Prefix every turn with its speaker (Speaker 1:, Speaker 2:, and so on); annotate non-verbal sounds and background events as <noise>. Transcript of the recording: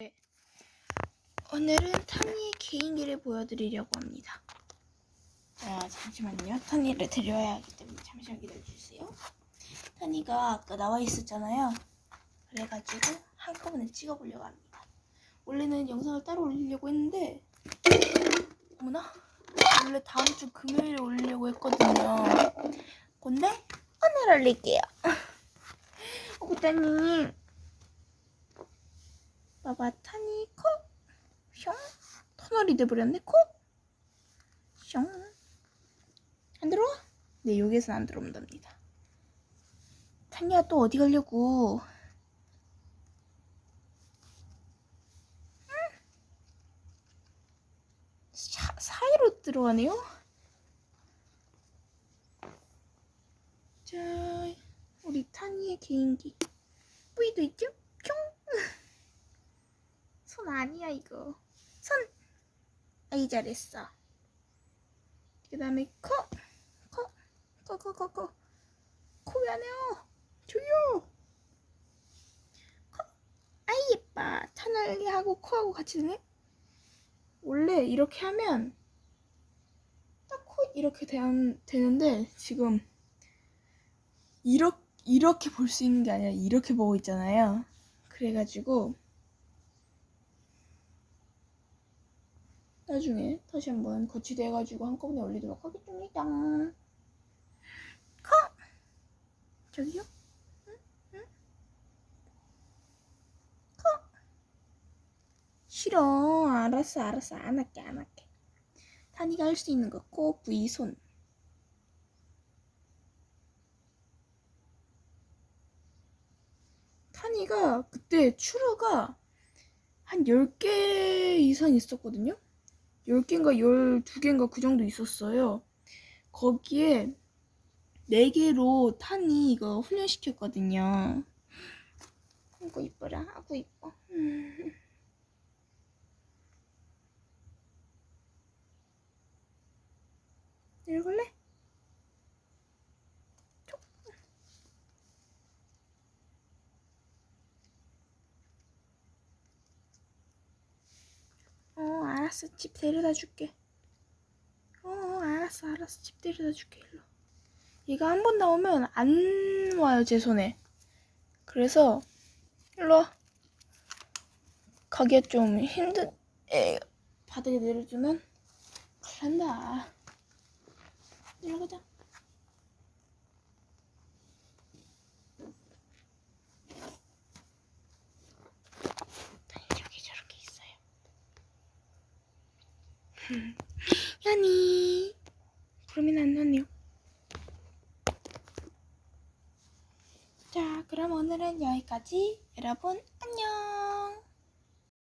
Speaker 1: 네. 오늘은 타니의 개인기를 보여드리려고 합니다. 자, 잠시만요. 타니를 드려야 하기 때문에 잠시만 기다려주세요. 타니가 아까 나와 있었잖아요. 그래가지고 한꺼번에 찍어보려고 합니다. 원래는 영상을 따로 올리려고 했는데 어머나 원래 다음 주 금요일에 올리려고 했거든요. 근데 오늘 올릴게요. <laughs> 오구따님 봐봐 타니 코 숑. 터널이 돼버렸네 코 숑. 안 들어와? 네 여기선 안 들어온답니다 타니야 또 어디 가려고 응? 사, 사이로 들어가네요 자 우리 타니의 개인기 뿌이도 있죠? 뿅손 아니야 이거. 손. 아이 잘했어 그 다음에 코. 코. 코 코 코 코. 코 왜 안 해요? 조용 코. 아이 예뻐. 터널하고 코하고 같이 되네. 원래 이렇게 하면 딱 코 이렇게 되, 되는데 지금 이렇게 이렇게 볼 수 있는 게 아니라 이렇게 보고 있잖아요. 그래가지고 나중에 다시 한번 거치돼가지고 한꺼번에 올리도록 하겠습니다. 커! 저기요? 응? 응? 커! 싫어. 알았어, 알았어. 안 할게, 안 할게. 타니가 할 수 있는 거, 코, 부위, 손. 타니가 그때 추루가 한 10개 이상 있었거든요? 10개인가 12개인가 그 정도 있었어요. 거기에 4개로 탄이 이거 훈련시켰거든요. 아이고 이뻐라. 아이고 이뻐. 음. <laughs> 내려갈래? 촉. 어, 알았어. 집 데려다 줄게. 어, 알았어, 알았어. 집 데려다 줄게, 일로. 얘가 한 번 나오면 안 와요, 제 손에. 그래서, 일로 와. 가기가 좀 힘든, 에, 바닥에 내려주면 큰일 난다. 내려가자. 여기 저렇게 있어요. 야니 그러면 안 나네요. 자 그럼 오늘은 여기까지. 여러분 안녕